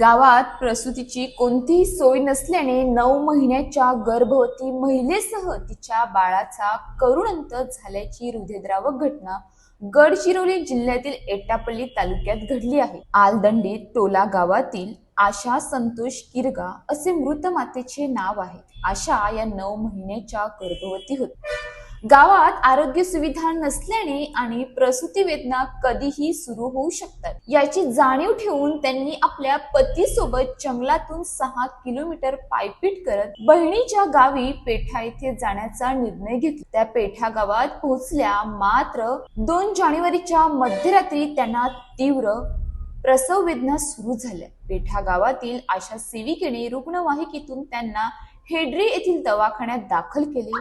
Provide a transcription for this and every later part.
गावात प्रसूतीची कोणतीही सोय नसल्याने नऊ महिन्याच्या गर्भवती महिलेसह तिच्या बाळाचा करुण अंत झाल्याची हृदयद्रावक घटना गडचिरोली जिल्ह्यातील एटापल्ली तालुक्यात घडली आहे. आलदंडी टोला गावातील आशा संतोष किरगा असे मृत मातेचे नाव आहे. आशा या नऊ महिन्याच्या गर्भवती होत. गावात आरोग्य सुविधा नसल्याने आणि प्रसूती वेदना कधीही सुरू होऊ शकतात. याची जाणीव ठेवून त्यांनी आपल्या पतीसोबत जंगलातून सहा किलोमीटर पायपीट करत बहिणीच्या गावी पेठा येथे जाण्याचा निर्णय घेतला. त्या पेठा गावात पोहोचल्या मात्र दोन जानेवारीच्या मध्यरात्री त्यांना तीव्र प्रसव वेदना सुरू झाल्या. पेठा गावातील आशा सेविकेने रुग्णवाहिकेतून त्यांना हेड्री येथील दवाखान्यात दाखल केले.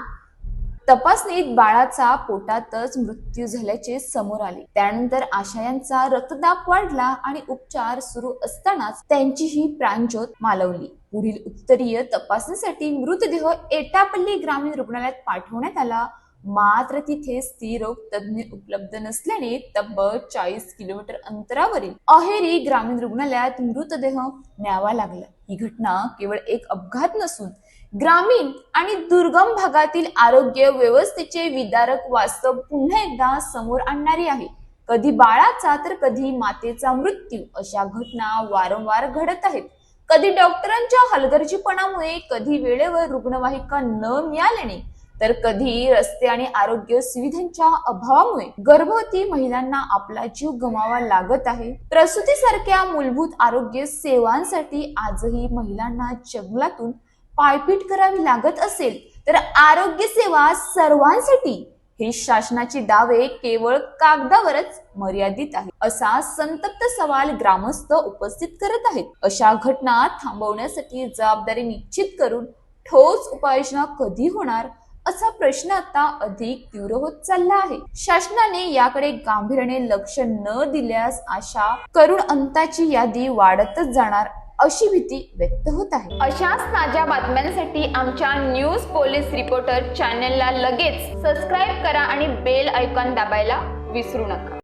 तपासणीत बाळाचा पोटातच मृत्यू झाल्याचे समोर आले. त्यानंतर आशा यांचा रक्तदाब वाढला आणि उपचार सुरू असतानाच त्यांचीही प्राणज्योत मालवली. पुढील उत्तरीय तपासणीसाठी मृतदेह एटापल्ली ग्रामीण रुग्णालयात पाठवण्यात आला. मात्र तिथे स्त्रीरोग तज्ज्ञ उपलब्ध नसल्याने तब्बल चाळीस किलोमीटर अंतरावरील अहेरी ग्रामीण रुग्णालयात मृतदेह न्यावा लागला. ही घटना केवळ एक अपघात नसून ग्रामीण आणि दुर्गम भागातील आरोग्य व्यवस्थेचे विदारक वास्तव पुन्हा एकदा समोर आणणारी आहे. कधी बाळाचा तर कधी मातेचा मृत्यू अशा घटना वारंवार घडत आहेत. कधी डॉक्टरांच्या हलगर्जीपणामुळे कधी वेळेवर रुग्णवाहिका न मिळाल्याने तर कधी रस्ते आणि आरोग्य सुविधांच्या अभावामुळे गर्भवती महिलांना आपला जीव गमावा लागत आहे. प्रसूतीसारख्या मूलभूत आरोग्य सेवांसाठी आजही महिलांना जंगलातून पायपीट करावी लागत असेल तर आरोग्य सेवा सर्वांसाठी हे शासनाचे दावे केवळ कागदावरच मर्यादित आहे असा संतप्त सवाल ग्रामस्थ उपस्थित करत आहेत. अशा घटना थांबवण्यासाठी जबाबदारी निश्चित करून ठोस उपाययोजना कधी होणार असा प्रश्न आता अधिक तीव्र होत चालला आहे. शासनाने याकडे गांभीर्याने लक्ष न दिल्यास अशा करुण अंताची यादी वाढतच जाणार अशी भीती व्यक्त होत आहे. अशाच ताज्या बातम्यांसाठी आमच्या न्यूज पोलीस रिपोर्टर चॅनेलला लगेच सबस्क्राईब करा आणि बेल ऐकॉन दाबायला विसरू नका.